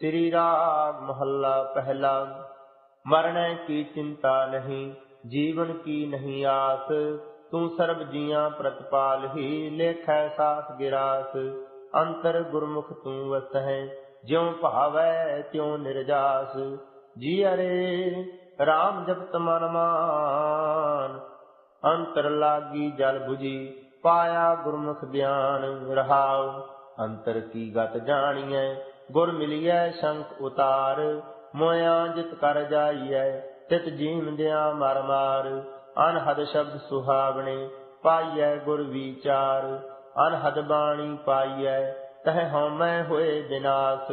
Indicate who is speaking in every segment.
Speaker 1: ਸ੍ਰੀ ਰਾਗ ਮਹੱਲਾ ਪਹਿਲਾ। ਮਰਣੈ ਕੀ ਚਿੰਤਾ ਨਹੀਂ, ਜੀਵਨ ਕੀ ਨਹੀਂ ਆਸ। ਤੂੰ ਸਰਬ ਜੀਆਂ ਪ੍ਰਤਪਾਲ ਹੀ, ਲੇਖੈ ਸਾਥ ਗਿਰਾਸ। ਅੰਤਰ ਗੁਰਮੁਖ ਤੂੰ ਵਸਹਿ, ਜਿਉ ਭਾਵੈ ਤਿਉ ਨਿਰਜਾਸ। ਜੀ ਅਰੇ RAM ਜਪਤ ਮਨ ਮਾਨ। ਅੰਤਰ ਲਾਗੀ ਜਲ 부ਜੀ ਪਾਇਆ ਗੁਰਮੁਖ ਗਿਆਨ ਰਹਾਉ। ਅੰਤਰ ਕੀ ਗਤ ਜਾਣੀਐ ਗੁਰ ਮਿਲਿਐ ਸ਼ੰਕ ਉਤਾਰ ਮੋਇਆ ਜਿਤ ਕਰ ਜਾਈਐ, ਤਿਤ ਜੀਵਦਿਆਂ ਮਰ ਮਾਰ। ਅਨਹਦ ਸ਼ਬਦ ਸੁਹਾਵਣੇ ਪਾਈਐ ਗੁਰ ਵਿਚਾਰ। ਅਨਹਦ ਬਾਣੀ ਪਾਈਐ, ਤਹ ਹਉਮੈ ਹੋਏ ਬਿਨਾਸ਼।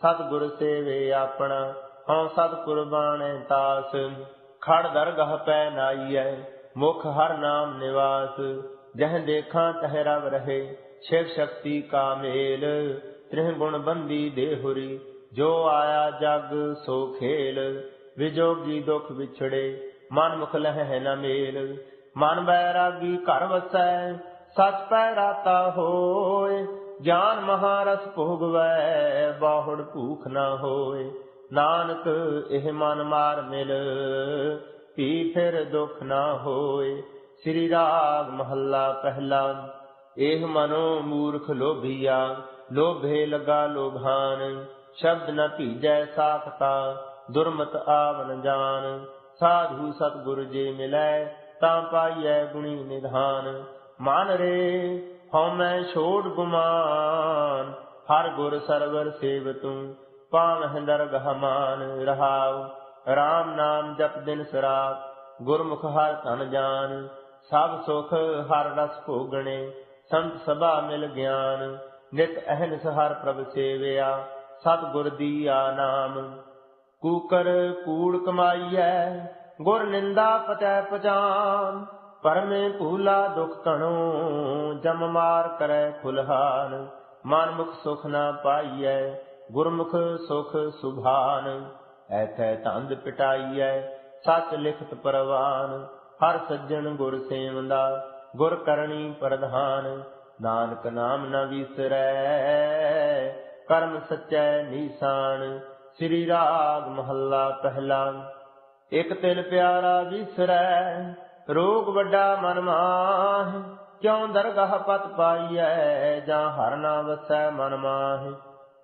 Speaker 1: ਸਤ ਗੁਰ ਸੇਵੇ ਆਪਣਾ, ਹਉ ਸਤ ਕੁਰਬਾਨੈ ਤਾਸ। ਖੜ ਦਰਗਹ ਪੈ ਨਾਈਐ, ਮੁਖ ਹਰ ਨਾਮ ਨਿਵਾਸ। ਜਹ ਦੇਖਾਂ ਤਹ ਰਵ ਰਹੇ, ਸ਼ਿਵ ਸ਼ਕਤੀ ਕਾ ਮੇਲ। ਤ੍ਰਿਹ ਗੁਣ ਬੰਦੀ ਦੇਹੁਰੀ ਜੋ ਆਇਆ ਜਗ ਸੋ ਖੇਲ, ਵਿਜੋਗੀ ਦੁਖ ਵਿਛੜੇ ਮਨ ਮੁਖ ਲਹਿ ਨ ਮੇਲ। ਮਨ ਬੈਰਾਗੀ ਘਰ ਵਸੈ, ਸਚ ਪੈ ਰਾਤਾ ਹੋਏ, ਗਿਆਨ ਮਹਾਰਸ ਭੋਗਵੈ ਬਾਹੜ ਭੂਖ ਨਾ ਹੋਏ। ਨਾਨਕ, ਇਹ ਮਨ ਮਾਰ ਮਿਲ ਪੀ ਫਿਰ ਦੁਖ ਨਾ ਹੋਏ। ਸ੍ਰੀ ਰਾਗ ਮਹੱਲਾ ਪਹਿਲਾ, ਇਹ ਮਨੋ ਮੂਰਖ ਲੋਭੀਆ। ਲੋਭੇ ਲਗਾ ਲੋਭਾਨ, ਸ਼ਬਦ ਨ ਭੀਜੈ ਸਾਖਤਾ, ਦੁਰਮਤ ਆਵਨ ਜਾਨ। ਸਾਧੂ ਸਤਗੁਰ ਜੇ ਮਿਲੈ, ਤਾਂ ਪਾਈਐ ਗੁਣੀ ਨਿਧਾਨ। ਮਾਨ ਰੇ ਹਉਮੈ ਛੋੜ ਗੁਮਾਨ, ਹਰ ਗੁਰ ਸਰਵਰ ਸੇਵ ਤੂੰ ਪਾਵਹਿ ਦਰਗਹ ਮਾਨ ਰਹਾਉ। RAM ਨਾਮ ਜਪ ਦਿਨ ਸਰਾਤ ਗੁਰਮੁਖ ਹਰ ਧਨ ਜਾਨ। ਸਭ ਸੁਖ ਹਰ ਰਸ ਭੋਗਣੇ, ਸੰਤ ਸਭਾ ਮਿਲ ਗਿਆਨ। ਨਿਤ ਅਹਨਿਸ ਹਰ ਪ੍ਰਭ ਸੇਵਿਆ ਸਤ ਗੁਰ ਦੀਆ ਨਾਮ। ਕੂਕਰ ਕੂੜ ਕਮਾਈਐ, ਗੁਰ ਨਿੰਦਾ ਪਤੈ ਪਜਾਨ ਪਰਮੇ ਭੂਲਾ ਦੁਖ ਕਣੋ ਜਮ ਮਾਰ ਕਰੈ ਖੁਲਹਾਨ। ਮਨ ਮੁਖ ਸੁਖ ਨਾ ਪਾਈਐ, ਗੁਰਮੁਖ ਸੁਖ ਸੁਭਾਨ। ਐਥੈ ਤੰਦ ਪਿਟਾਈਐ, ਸਚ ਲਿਖਤ ਪਰਵਾਨ। ਹਰ ਸੱਜਣ ਗੁਰ ਸੇਵੰਦਾ, ਗੁਰ ਕਰਨੀ ਪ੍ਰਧਾਨ। ਨਾਨਕ ਨਾਮ ਨ ਵਿਸਰੈ। ਕਰਮ ਸਚੈ ਨੀਸਾਨ, ਸ੍ਰੀ ਰਾਗ ਮਹੱਲਾ ਪਹਿਲਾ। ਇਕ ਤਿਲ ਪਿਆਰਾ ਵਿਸਰੈ, ਰੋਗ ਵੱਡਾ ਮਨ ਮਾਹਿ। ਕਿਉ ਦਰਗਾਹ ਪਤ ਪਾਈਐ, ਜਾਂ ਹਰ ਨਾ ਵਸੈ ਮਨ ਮਾਹਿ।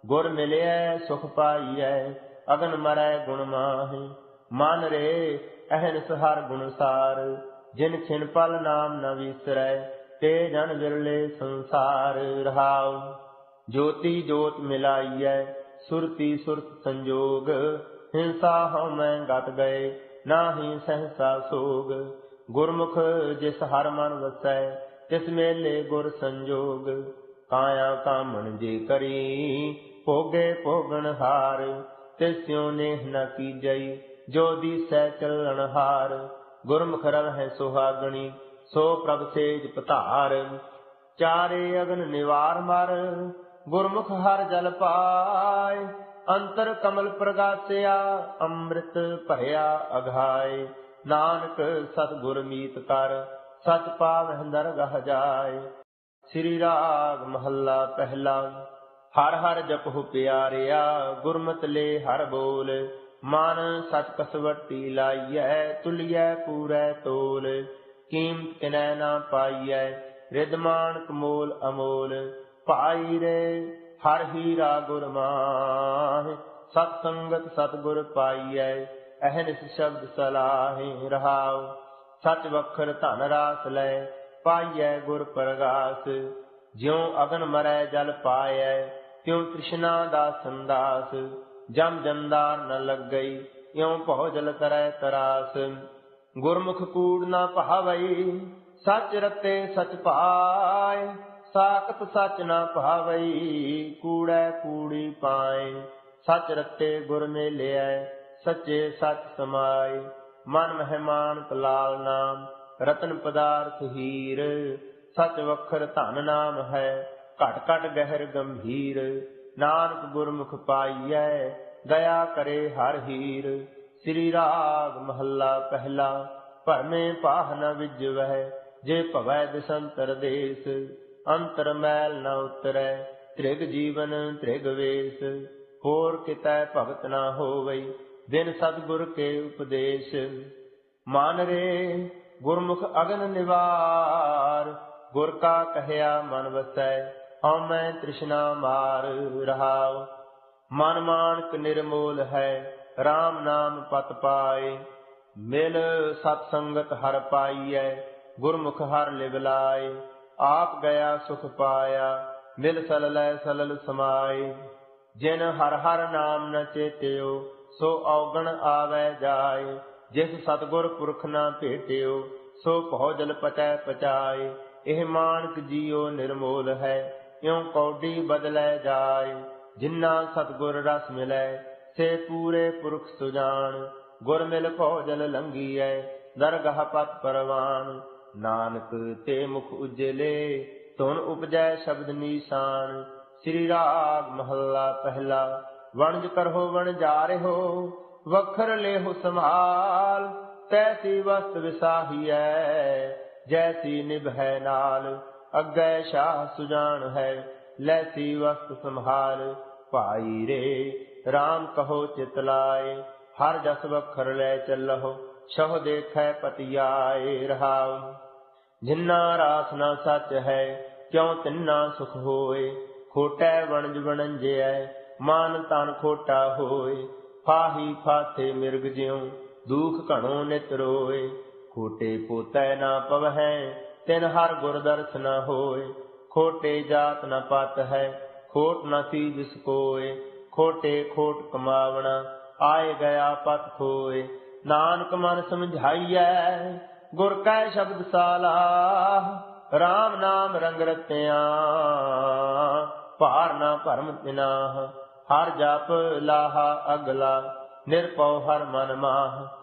Speaker 1: ਗੁਰ ਮਿਲਿਐ, ਸੁਖ ਪਾਈਐ, ਅਗਨ ਮਰੈ ਗੁਣ ਮਾਹ। ਮਨ ਰੇ, ਅਹਨਿਸ ਹਰ ਗੁਣ ਸਾਰ। ਜਿਨ ਛਿਨ ਪਲ ਨਾਮ ਨ ਵਿਸਰੈ। ਤੇ ਜਨ ਵਿਰਲੇ ਸੰਸਾਰ ਰਹਾਉ। ਜੋਤੀ ਜੋਤ ਮਿਲਾਈਐ, ਸੁਰਤੀ ਸੁਰਤ ਸੰਜੋਗ। ਹਿੰਸਾ ਹਉ ਗਤ ਗਏ, ਨਾਹੀ ਸਹਸਾ ਸੋਗ। ਗੁਰਮੁਖ ਜਿਸ ਹਰ ਮਨ ਵਸੈ, ਤਿਸ ਮੇਲੇ ਗੁਰ ਸੰਜੋਗ। ਕਾਇਆ ਕਾਮਣ ਜੇ ਕਰੀ, ਭੋਗੇ ਭੋਗਣ ਹਾਰ। ਤਿਸਿਉ ਨੇਹ ਨ ਕੀਜਈ ਜੋ ਦੀਸੈ ਚੱਲਣ ਹਾਰ ਗੁਰਮੁਖ ਰਵਹਿ ਸੁਹਾਗਣੀ ਸੋ ਪ੍ਰਭ ਸੇਜ ਪਧਾਰ, ਚਾਰੇ ਅਗਨ ਨਿਵਾਰ ਮਰ, ਗੁਰਮੁਖ ਹਰ ਜਲ ਪਾਏ, ਅੰਤਰ ਕਮਲ ਪ੍ਰਗਾਸਿਆ, ਅੰਮ੍ਰਿਤ ਭਰਿਆ ਅਘਾਏ ਨਾਨਕ ਸਤ ਮੀਤ ਕਰ, ਸਚ ਪਾਵਹਿ ਦਰਗਹ ਜਾਏ। ਸ੍ਰੀ ਰਾਗ ਮਹੱਲਾ ਪਹਿਲਾ, ਹਰ ਹਰ ਜਪਹੁ ਪਿਆਰਿਆ, ਗੁਰਮਤਿ ਲੈ ਹਰ ਬੋਲ। ਮਨ ਸਚ ਕਸਵਟੀ ਲਾਈਐ, ਤੁਲਿਐ ਪੂਰੈ ਤੋਲ। ਕੀਮਤ ਕਿਨੈ ਨਾ ਪਾਈਐ ਰਿਦਮਾਨ ਕਮੋਲ ਅਮੋਲ ਭਾਈ ਰੇ ਹਰ ਹੀਰਾ ਗੁਰ ਮਾਹਿ, ਸਤ ਸੰਗਤ ਸਤ ਗੁਰ ਪਾਈਐ, ਅਹਨਿਸ ਸ਼ਬਦ ਸਲਾਹਿ ਰਹਾਉ, ਸਚ ਵਖਰ ਧਨ ਰਾਸ ਲੈ, ਪਾਈਐ ਗੁਰ ਪ੍ਰਗਾਸ, ਜਿਉ ਅਗਨ ਮਰੈ ਜਲ ਪਾਇਐ ਤਿਉ ਤ੍ਰਿਸ਼ਨਾ ਦਾ ਸੰਦਾਸ, ਜਮ ਜੰਦਾਰ ਨ ਲੱਗਈ, ਇਉ ਭਉ ਜਲ ਕਰੈ ਤਰਾਸ। ਗੁਰਮੁਖ ਕੂੜ ਨਾ ਭਾਵਈ ਸਚ ਰਤੇ ਸਚ ਪਾਏ ਸਾਖਤ ਸਚ ਨਾ ਭਾਵਈ ਕੂੜੈ ਕੂੜੀ ਪਾਏ ਸਚ ਰਤੇ ਗੁਰ ਮੇਲਿਐ ਸੱਚੇ ਸਚ ਸਮਾਏ ਮਨ ਮਹਿਮਾਨ ਕਲਾਲ ਨਾਮ, ਰਤਨ ਪਦਾਰਥ ਹੀਰ, ਸਚ ਵਖਰ ਧਨ ਨਾਮ ਹੈ, ਘਟ ਘਟ ਗਹਿਰ ਗੰਭੀਰ, ਨਾਨਕ ਗੁਰਮੁਖ ਪਾਈਐ, ਦਇਆ ਕਰੇ ਹਰ ਹੀਰ। ਸ੍ਰੀ ਰਾਗ ਮਹੱਲਾ ਪਹਿਲਾ ਭਰਮੇ ਪਾਹ ਨ ਵਿਜਵਹਿ, ਜੇ ਭਵੈ ਦਿਸੰਤਰ ਦੇਸ, ਅੰਤਰ ਮੈਲ ਨ ਉਤਰੈ, ਤ੍ਰਿਗ ਜੀਵਨ ਤ੍ਰਿਗ ਵੇਸ, ਹੋਰ ਕਿਤੈ ਭਗਤ ਨਾ ਹੋਵਈ, ਬਿਨ ਸਤਿਗੁਰ ਕੇ ਉਪਦੇਸ਼। ਮਾਨ ਰੇ, ਗੁਰਮੁਖ ਅਗਨ ਨਿਵਾਰ, ਗੁਰ ਕਾ ਕਹਿਆ ਮਨ ਵਸੈ, ਹਉ ਮੈਂ ਤ੍ਰਿਸ਼ਨਾ ਮਾਰ ਰਹਾਉ। ਮਨ ਮਾਨਕ ਨਿਰਮੋਲ ਹੈ RAM ਨਾਮ ਪਤ ਪਾਏ, ਮਿਲ ਸਤ ਸੰਗਤ ਹਰ ਪਾਈਐ, ਗੁਰਮੁਖ ਹਰ ਲਿਵਲਾਏ ਆਪ ਗਿਆ ਸੁਖ ਪਾਇਆ, ਮਿਲ ਸਲ ਲੈ ਸਲਲ ਸਮਾਏ। ਜਿਨ ਹਰ ਹਰ ਨਾਮ ਨ ਚੇਤਿਓ, ਸੋ ਔਗਣ ਆਵੈ ਜਾਏ। ਜਿਸ ਸਤਗੁਰ ਪੁਰਖ ਨਾ ਭੇਟਿਓ, ਸੋ ਭਉ ਜਲ ਪਚੈ ਪਚਾਏ। ਇਹ ਮਾਨਕ ਜੀਉ ਨਿਰਮੋਲ ਹੈ, ਇਉ ਕੌਡੀ ਬਦਲੈ ਜਾਏ। ਜਿਨ੍ਹਾਂ ਸਤਗੁਰ ਰਸ ਮਿਲੈ ਸੇ ਪੂਰੇ ਪੁਰਖ ਸੁਜਾਨ, ਗੁਰ ਮਿਲ ਭਉ ਜਲ ਲੰਘੀਐ, ਦਰਗਹ ਪਤ ਪਰਵਾਨ। ਨਾਨਕ ਤੇ ਮੁਖ ਉਜਲੇ, ਧੁਨ ਉਪਜੈ ਸ਼ਬਦ ਨੀਸਾਨ। ਸ੍ਰੀ ਰਾਗ ਮਹੱਲਾ ਪਹਿਲਾ, ਵਣਜ ਕਰਹੁ ਵਣਜਾਰਿਓ ਵਖਰ ਲੇਹੁ ਸੰਭਾਲ। ਤੈਸੀ ਵਸਤ ਵਿਸਾਹੀਐ, ਜੈਸੀ ਨਿਭੈ ਨਾਲ। ਅੱਗੇ ਸ਼ਾਹ ਸੁਜਾਨ ਹੈ, ਲੈਸੀ ਵਸਤ ਸੰਭਾਲ। ਭਾਈ ਰੇ RAM ਕਹੋ ਚਿਤ ਲਾਏ, ਹਰ ਜਸ ਵਖਰ ਲੈ ਚੱਲਹੁ ਸਹੁ ਦੇਖੈ ਪਤਿਆਏ ਰਹਾਉ। ਜਿਨ੍ਹਾਂ ਰਾਸ ਨਾ ਸੱਚ ਹੈ, ਕਿਉ ਤਿੰਨਾ ਸੁਖ ਹੋਏ? ਖੋਟੈ ਵਣਜ ਵਣੰਜਿਐ, ਮਾਨ ਤਨ ਖੋਟਾ ਹੋਏ। ਫਾਹੀ ਫਾਥੇ ਮਿਰਗ ਜਿਉ, ਦੁਖ ਘਣੋ ਨਿਤ ਰੋਏ। ਖੋਟੇ ਪੋਤੈ ਨਾ ਪਵਹਿ, ਤਿਨ ਹਰ ਗੁਰ ਦਰਸ ਨ ਹੋਏ। ਖੋਟੇ ਜਾਤ ਨਾ ਪਤ ਹੈ ਖੋਟ ਨਾ ਸੀ ਜਿਸ ਕੋਏ। ਖੋਟੇ ਖੋਟ ਕਮਾਵਣਾ, ਆਏ ਗਿਆ ਪਤ ਖੋਏ। ਨਾਨਕ ਮਨ ਸਮਝਾਈਐ, ਗੁਰ ਕੈ ਸ਼ਬਦ ਸਾਲਾ RAM ਨਾਮ ਰੰਗ ਰਤਿਆ। ਭਾਰ ਨਾ ਭਰਮ ਤਿਨਾਹ, ਹਰ ਜਪ ਲਾਹਾ ਅਗਲਾ ਨਿਰਪਉ ਹਰ ਮਨ ਮਾਹ।